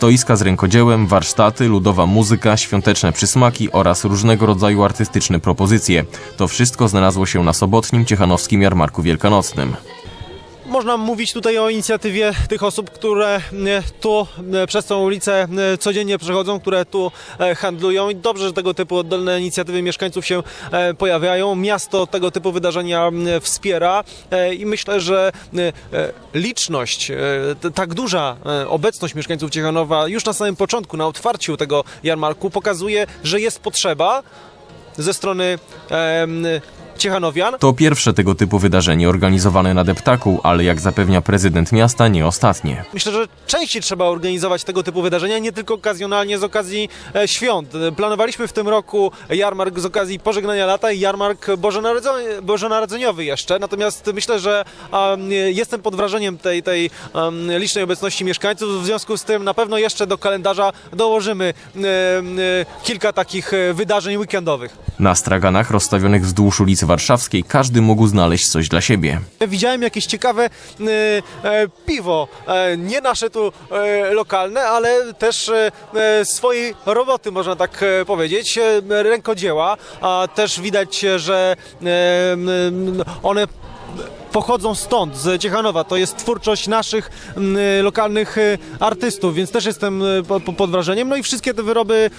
Stoiska z rękodziełem, warsztaty, ludowa muzyka, świąteczne przysmaki oraz różnego rodzaju artystyczne propozycje. To wszystko znalazło się na sobotnim Ciechanowskim Jarmarku Wielkanocnym. Można mówić tutaj o inicjatywie tych osób, które e, tu e, przez tą ulicę e, codziennie przechodzą, które tu handlują i dobrze, że tego typu oddolne inicjatywy mieszkańców się pojawiają. Miasto tego typu wydarzenia wspiera i myślę, że liczność, tak duża obecność mieszkańców Ciechanowa już na samym początku, na otwarciu tego jarmarku pokazuje, że jest potrzeba ze strony Ciechanowian, To pierwsze tego typu wydarzenie organizowane na Deptaku, ale jak zapewnia prezydent miasta, nie ostatnie. Myślę, że częściej trzeba organizować tego typu wydarzenia, nie tylko okazjonalnie z okazji e, świąt. Planowaliśmy w tym roku jarmark z okazji pożegnania lata i jarmark bożonarodzeniowy jeszcze, natomiast myślę, że um, jestem pod wrażeniem tej, tej um, licznej obecności mieszkańców, w związku z tym na pewno jeszcze do kalendarza dołożymy e, kilka takich e, wydarzeń weekendowych. Na straganach rozstawionych wzdłuż ulicy Warszawskiej każdy mógł znaleźć coś dla siebie. Widziałem jakieś ciekawe e, e, piwo, e, nie nasze tu e, lokalne, ale też e, e, swojej roboty, można tak powiedzieć, rękodzieła, a też widać, że one pochodzą stąd, z Ciechanowa. To jest twórczość naszych m, lokalnych e, artystów, więc też jestem po- pod wrażeniem. No i wszystkie te wyroby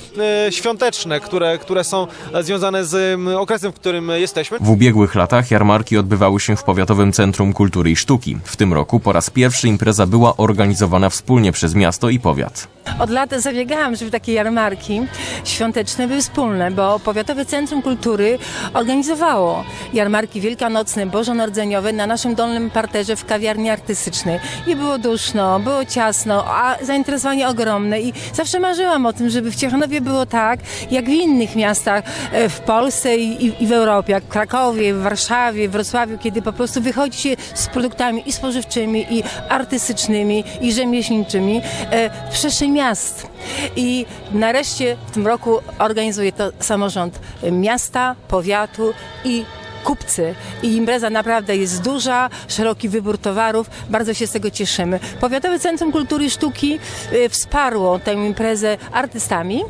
świąteczne, które, które są e, związane z m, okresem, w którym jesteśmy. W ubiegłych latach jarmarki odbywały się w Powiatowym Centrum Kultury i Sztuki. W tym roku po raz pierwszy impreza była organizowana wspólnie przez miasto i powiat. Od lat zabiegałam, żeby takie jarmarki świąteczne były wspólne, bo Powiatowe Centrum Kultury organizowało jarmarki wielkanocne, bożonarodzeniowe na naszym dolnym parterze w kawiarni artystycznej. I było duszno, było ciasno, a zainteresowanie ogromne i zawsze marzyłam o tym, żeby w Ciechanowie było tak, jak w innych miastach e, w Polsce i, w Europie, jak w Krakowie, w Warszawie, w Wrocławiu, kiedy po prostu wychodzi się z produktami i spożywczymi, i artystycznymi, i rzemieślniczymi e, w przestrzeń miast. I nareszcie w tym roku organizuje to samorząd miasta, powiatu i kupcy. I impreza naprawdę jest duża, szeroki wybór towarów, bardzo się z tego cieszymy. Powiatowe Centrum Kultury i Sztuki e, wsparło tę imprezę artystami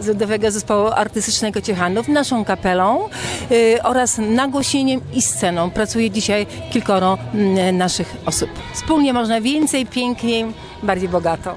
z Ludowego Zespołu Artystycznego Ciechanów, naszą kapelą y, oraz nagłośnieniem i sceną. Pracuje dzisiaj kilkoro mm, naszych osób. Wspólnie można więcej, piękniej, bardziej bogato.